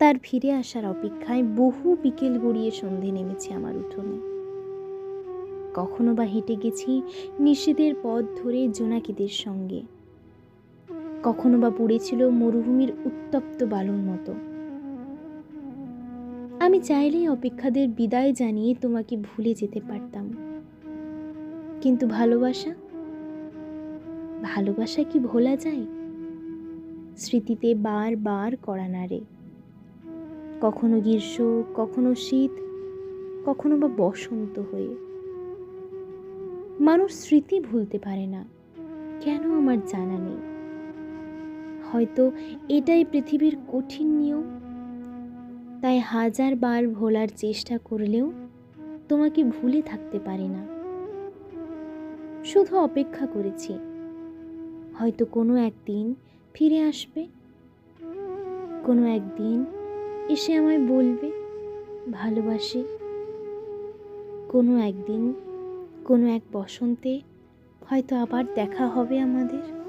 তার ফিরে আসার অপেক্ষায় বহু বিকেল গড়িয়ে সন্ধে নেমেছে আমার উঠোনে। কখনো বা হেঁটে গেছি নিষেধের পথ ধরে জোনাকিদের সঙ্গে। কখনো বা পড়েছিল মরুভূমির উত্তপ্ত বালুর মতো। আমি চাইলেই অপেক্ষাদের বিদায় জানিয়ে তোমাকে ভুলে যেতে পারতাম। কিন্তু ভালোবাসা? ভালোবাসা কি ভোলা যায়? স্মৃতিতে বার বার করা নাড়ে। কখনো গ্রীষ্ম, কখনো শীত, কখনো বা বসন্ত হয়ে। মানুষ স্মৃতি ভুলতে পারে না। কেন আমার জানা নেই? হয়তো এটাই পৃথিবীর কঠিন নিয়ম। তাই হাজার বার ভোলার চেষ্টা করলেও তোমাকে ভুলে থাকতে পারি না। শুধু অপেক্ষা করেছি। হয়তো কোনো একদিন ফিরে আসবে। কোনো একদিন এসে আমায় বলবে ভালোবাসি। কোনো একদিন কোনো এক বসন্তে হয়তো আবার দেখা হবে আমাদের।